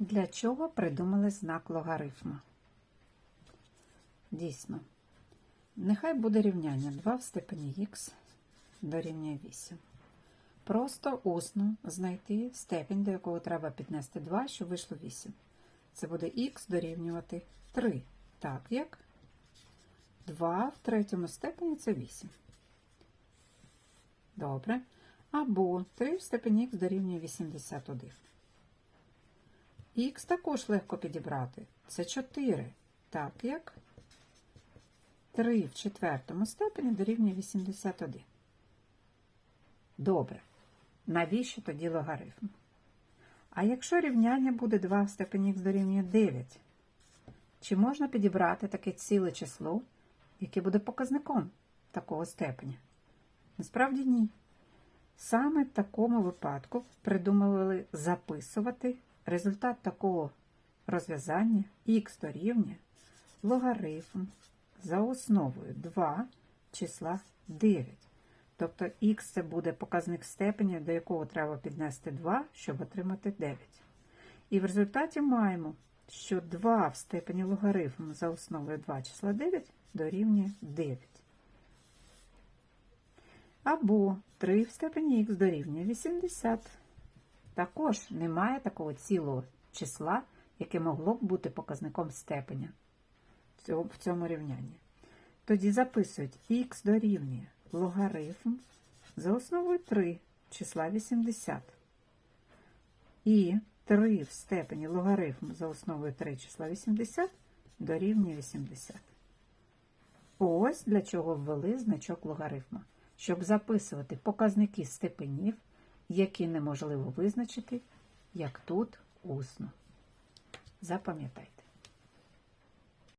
Для чого придумали знак логарифма? Дійсно, нехай буде рівняння 2 в степені х дорівнює 8. Просто усно знайти степінь, до якого треба піднести 2, щоб вийшло 8. Це буде х дорівнювати 3. Так як 2 в третьому степені це 8. Добре. Або 3 в степені х дорівнює 81. Х також легко підібрати. Це 4. Так як 3 в четвертому степені дорівнює 81. Добре. Навіщо тоді логарифм? А якщо рівняння буде 2 в степені х дорівнює 9, чи можна підібрати таке ціле число, яке буде показником такого степеня? Насправді ні. Саме в такому випадку придумали записувати результат такого розв'язання х дорівнює логарифм за основою 2 числа 9. Тобто х це буде показник степеня, до якого треба піднести 2, щоб отримати 9. І в результаті маємо, що 2 в степені логарифму за основою 2 числа 9 дорівнює 9. Або 3 в степені х дорівнює 80. Також немає такого цілого числа, яке могло б бути показником степеня в цьому рівнянні. Тоді записують х дорівнює логарифм за основою 3 числа 80. І 3 в степені логарифм за основою 3 числа 80 дорівнює 80. Ось для чого ввели значок логарифма, щоб записувати показники степенів, які неможливо визначити, як тут усно. Запам'ятайте.